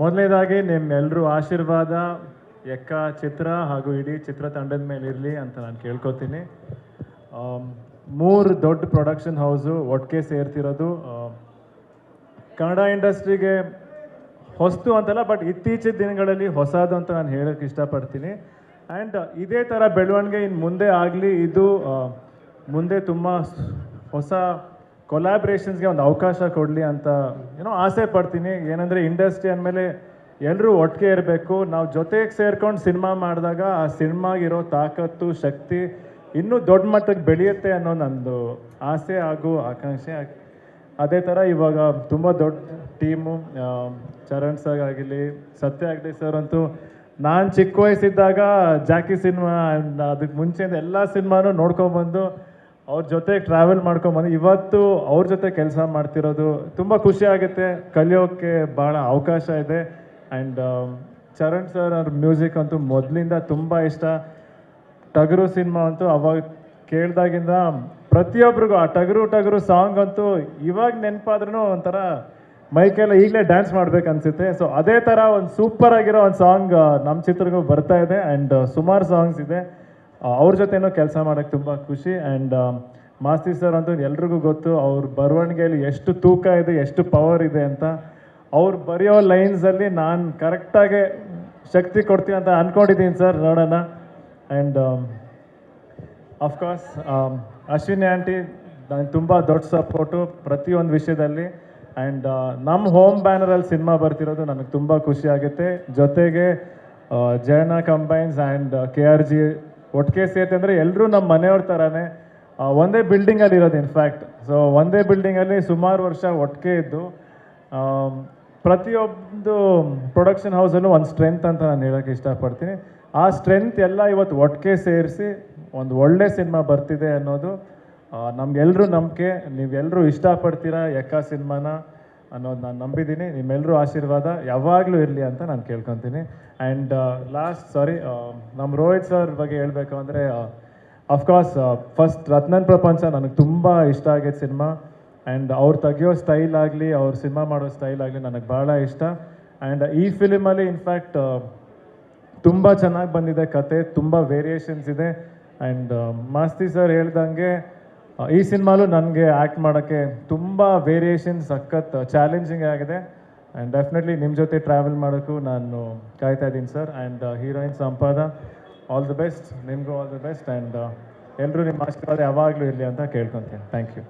ಮೊದಲನೇದಾಗಿ ನಿಮ್ಮೆಲ್ಲರೂ ಆಶೀರ್ವಾದ ಎಕ್ಕ ಚಿತ್ರ ಹಾಗೂ ಇಡೀ ಚಿತ್ರತಂಡದ ಮೇಲೆ ಇರಲಿ ಅಂತ ನಾನು ಕೇಳ್ಕೊತೀನಿ. ಮೂರು ದೊಡ್ಡ ಪ್ರೊಡಕ್ಷನ್ ಹೌಸು ಒಟ್ಟಿಗೆ ಸೇರ್ತಿರೋದು ಕನ್ನಡ ಇಂಡಸ್ಟ್ರಿಗೆ ಹೊಸ್ತು ಅಂತಲ್ಲ ಬಟ್ ಇತ್ತೀಚಿನ ದಿನಗಳಲ್ಲಿ ಹೊಸದು ಅಂತ ನಾನು ಹೇಳೋಕ್ಕೆ ಇಷ್ಟಪಡ್ತೀನಿ. ಆ್ಯಂಡ್ ಇದೇ ಥರ ಬೆಳವಣಿಗೆ ಇನ್ನು ಮುಂದೆ ಆಗಲಿ, ಇದು ಮುಂದೆ ತುಂಬ ಹೊಸ ಕೊಲಾಬ್ರೇಷನ್ಸ್ಗೆ ಒಂದು ಅವಕಾಶ ಕೊಡಲಿ ಅಂತ ಏನೋ ಆಸೆ ಪಡ್ತೀನಿ. ಏನಂದರೆ ಇಂಡಸ್ಟ್ರಿ ಅಂದಮೇಲೆ ಎಲ್ಲರೂ ಒಟ್ಟಿಗೆ ಇರಬೇಕು. ನಾವು ಜೊತೆಗೆ ಸೇರ್ಕೊಂಡು ಸಿನಿಮಾ ಮಾಡಿದಾಗ ಆ ಸಿನಿಮಾಗಿರೋ ತಾಕತ್ತು, ಶಕ್ತಿ ಇನ್ನೂ ದೊಡ್ಡ ಮಟ್ಟಕ್ಕೆ ಬೆಳೆಯುತ್ತೆ ಅನ್ನೋ ನಂದು ಆಸೆ ಹಾಗೂ ಆಕಾಂಕ್ಷೆ. ಅದೇ ಥರ ಇವಾಗ ತುಂಬ ದೊಡ್ಡ ಟೀಮು ಚರಣ್ ಸರ್ ಆಗಿರಲಿ ಸತ್ಯ ಆಗಲಿ ಸರ್ ಅಂತೂ ನಾನು ಚಿಕ್ಕ ವಯಸ್ಸಿದ್ದಾಗ ಜಾಕಿ ಸಿನಿಮಾ ಅದಕ್ಕೆ ಮುಂಚೆಯಿಂದ ಎಲ್ಲ ಸಿನಿಮಾನು ನೋಡ್ಕೊಂಬಂದು ಅವ್ರ ಜೊತೆ ಟ್ರಾವೆಲ್ ಮಾಡ್ಕೊಂಬಂದು ಇವತ್ತು ಅವ್ರ ಜೊತೆ ಕೆಲಸ ಮಾಡ್ತಿರೋದು ತುಂಬ ಖುಷಿ ಆಗುತ್ತೆ. ಕಲಿಯೋಕ್ಕೆ ಭಾಳ ಅವಕಾಶ ಇದೆ. ಆ್ಯಂಡ್ ಚರಣ್ ಸರ್ ಅವ್ರ ಮ್ಯೂಸಿಕ್ ಅಂತೂ ಮೊದಲಿಂದ ತುಂಬ ಇಷ್ಟ. ಟಗರು ಸಿನಿಮಾ ಅಂತೂ ಅವಾಗ ಕೇಳ್ದಾಗಿಂದ ಪ್ರತಿಯೊಬ್ಬರಿಗೂ ಆ ಟಗರು ಟಗರು ಸಾಂಗ್ ಅಂತೂ ಇವಾಗ ನೆನಪಾದ್ರೂ ಒಂಥರ ಮೈಕೆಲ್ಲ ಈಗಲೇ ಡ್ಯಾನ್ಸ್ ಮಾಡ್ಬೇಕು ಅನ್ಸುತ್ತೆ. ಸೊ ಅದೇ ಥರ ಒಂದು ಸೂಪರ್ ಆಗಿರೋ ಒಂದು ಸಾಂಗ್ ನಮ್ಮ ಚಿತ್ರಗೂ ಬರ್ತಾ ಇದೆ. ಆ್ಯಂಡ್ ಸುಮಾರು ಸಾಂಗ್ಸ್ ಇದೆ. ಅವ್ರ ಜೊತೆನೂ ಕೆಲಸ ಮಾಡೋಕ್ಕೆ ತುಂಬ ಖುಷಿ. ಆ್ಯಂಡ್ ಮಾಸ್ತಿ ಸರ್ ಅಂತೂ ಎಲ್ರಿಗೂ ಗೊತ್ತು, ಅವ್ರ ಬರವಣಿಗೆಯಲ್ಲಿ ಎಷ್ಟು ತೂಕ ಇದೆ, ಎಷ್ಟು ಪವರ್ ಇದೆ ಅಂತ. ಅವ್ರು ಬರೆಯೋ ಲೈನ್ಸಲ್ಲಿ ನಾನು ಕರೆಕ್ಟಾಗೆ ಶಕ್ತಿ ಕೊಡ್ತೀನಿ ಅಂತ ಅಂದ್ಕೊಂಡಿದ್ದೀನಿ ಸರ್, ನೋಡೋಣ. ಆ್ಯಂಡ್ ಅಫ್ಕೋರ್ಸ್ ಅಶ್ವಿನಿ ಆಂಟಿ ನನಗೆ ತುಂಬ ದೊಡ್ಡ ಸಪೋರ್ಟು ಪ್ರತಿಯೊಂದು ವಿಷಯದಲ್ಲಿ. ಆ್ಯಂಡ್ ನಮ್ಮ ಹೋಮ್ ಬ್ಯಾನರಲ್ಲಿ ಸಿನಿಮಾ ಬರ್ತಿರೋದು ನನಗೆ ತುಂಬ ಖುಷಿ ಆಗುತ್ತೆ. ಜೊತೆಗೆ Jayanna combines and K R G ಒಟ್ಟಿಗೆ ಸೇರ್ತಿ ಅಂದರೆ ಎಲ್ಲರೂ ನಮ್ಮ ಮನೆಯವ್ರ ಥರನೇ ಒಂದೇ ಬಿಲ್ಡಿಂಗಲ್ಲಿ ಇರೋದು ಇನ್ಫ್ಯಾಕ್ಟ್ ಸೊ ಒಂದೇ ಬಿಲ್ಡಿಂಗಲ್ಲಿ ಸುಮಾರು ವರ್ಷ ಒಟ್ಟಿಗೆ ಇದ್ದು ಪ್ರತಿಯೊಂದು ಪ್ರೊಡಕ್ಷನ್ ಹೌಸಲ್ಲೂ ಒಂದು ಸ್ಟ್ರೆಂತ್ ಅಂತ ನಾನು ಹೇಳೋಕ್ಕೆ ಇಷ್ಟಪಡ್ತೀನಿ. ಆ ಸ್ಟ್ರೆಂತ್ ಎಲ್ಲ ಇವತ್ತು ಒಟ್ಟಿಗೆ ಸೇರಿಸಿ ಒಂದು ಒಳ್ಳೆ ಸಿನಿಮಾ ಬರ್ತಿದೆ ಅನ್ನೋದು ನಮ್ಗೆಲ್ಲರೂ ನಂಬಿಕೆ. ನೀವೆಲ್ಲರೂ ಇಷ್ಟಪಡ್ತೀರಾ ಎಕ್ಕ ಸಿನಿಮಾನ ಅನ್ನೋದು ನಾನು ನಂಬಿದ್ದೀನಿ. ನಿಮ್ಮೆಲ್ಲರೂ ಆಶೀರ್ವಾದ ಯಾವಾಗಲೂ ಇರಲಿ ಅಂತ ನಾನು ಕೇಳ್ಕೊತೀನಿ. ಆ್ಯಂಡ್ ಲಾಸ್ಟ್ ಸಾರಿ ನಮ್ಮ ರೋಹಿತ್ ಸರ್ ಬಗ್ಗೆ ಹೇಳಬೇಕು ಅಂದರೆ ಅಫ್ಕೋರ್ಸ್ ಫಸ್ಟ್ ರತ್ನನ್ ಪ್ರಪಂಚ ನನಗೆ ತುಂಬ ಇಷ್ಟ ಆಗೈತೆ ಸಿನಿಮಾ. ಆ್ಯಂಡ್ ಅವ್ರು ತೆಗೆಯೋ ಸ್ಟೈಲ್ ಆಗಲಿ, ಅವ್ರು ಸಿನಿಮಾ ಮಾಡೋ ಸ್ಟೈಲ್ ಆಗಲಿ ನನಗೆ ಭಾಳ ಇಷ್ಟ. ಆ್ಯಂಡ್ ಈ ಫಿಲಿಮಲ್ಲಿ ಇನ್ಫ್ಯಾಕ್ಟ್ ತುಂಬ ಚೆನ್ನಾಗಿ ಬಂದಿದೆ ಕತೆ, ತುಂಬ ವೇರಿಯೇಷನ್ಸ್ ಇದೆ. ಆ್ಯಂಡ್ ಮಾಸ್ತಿ ಸರ್ ಹೇಳ್ದಂಗೆ ಈ ಸಿನಿಮಾಲು ನನಗೆ ಆ್ಯಕ್ಟ್ ಮಾಡೋಕ್ಕೆ ತುಂಬ ವೇರಿಯೇಷನ್ ಸಖತ್ ಚಾಲೆಂಜಿಂಗ್ ಆಗಿದೆ. ಆ್ಯಂಡ್ ಡೆಫಿನೆಟ್ಲಿ ನಿಮ್ಮ ಜೊತೆ ಟ್ರಾವೆಲ್ ಮಾಡೋಕ್ಕೂ ನಾನು ಕಾಯ್ತಾ ಇದ್ದೀನಿ sir and heroine Sampada all the best ನಿಮಗೂ ಆಲ್ ದಿ ಬೆಸ್ಟ್ ಆ್ಯಂಡ್ ಎಲ್ಲರೂ ನಿಮ್ಮ ಆಶೀರ್ವಾದ ಯಾವಾಗಲೂ ಇರಲಿ ಅಂತ ಕೇಳ್ಕೊತೀನಿ. Thank you